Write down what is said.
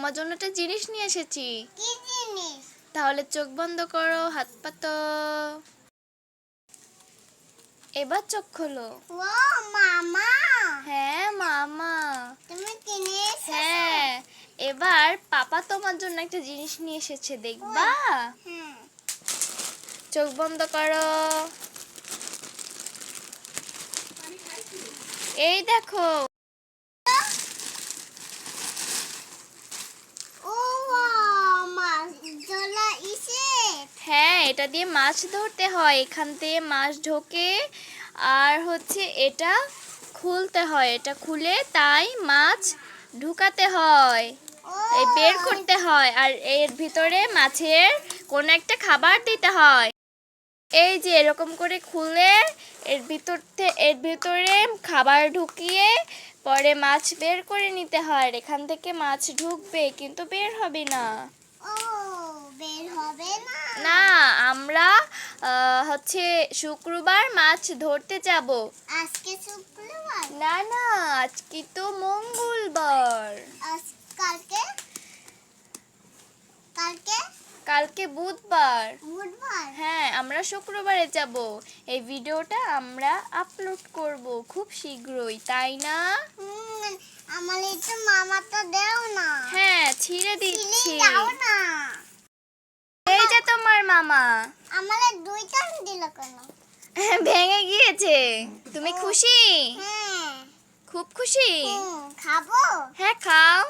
তোমার জন্য একটা জিনিস নিয়ে এসেছি। কি জিনিস? তাহলে চোখ বন্ধ করো হাত পাতো এবার চোখ খোলো। ও মামা। হ্যাঁ মামা। তুমি কিনে এসেছ? হ্যাঁ এবার পাপা তোমার জন্য একটা জিনিস নিয়ে এসেছে দেখবা? চোখ বন্ধ করো। এই দেখো ও মাছ জলা ইসে হ্যাঁ এটা দিয়ে মাছ ধরতে হয় এখান থেকে মাছ ঢোকে। আর হচ্ছে এটা খুলতে হয় এটা খুলে তাই মাছ ঢুকাতে হয় এই বের করতে হয় আর এর ভিতরে মাছের কোন একটা খাবার দিতে হয়। এই যে এরকম করে খুলে এর ভিতর এর ভিতরে খাবার ঢুকিয়ে পরে মাছ বের করে নিতে হয় আর এখান থেকে মাছ ঢুকবে কিন্তু বের হবে না। ও বের হবে না হচ্ছে শুক্রবার মাছ ধরতে যাব। আজকে শুক্রবার? না না আজকে তো মঙ্গলবার। কালকে? কালকে? কালকে বুধবার। বুধবার? হ্যাঁ আমরা শুক্রবারে যাব। এই ভিডিওটা আমরা আপলোড করব খুব শীঘ্রই তাই না? আমার একটু মামাটা দেও না। হ্যাঁ ছিঁড়ে দিচ্ছি। দাও না। এই যে তোমার মামা। আমার দুইটা দিল কেন? ভেঙে গিয়েছে। তুমি খুশি? হ্যাঁ খুব খুশি? খাব? হ্যাঁ। খাও।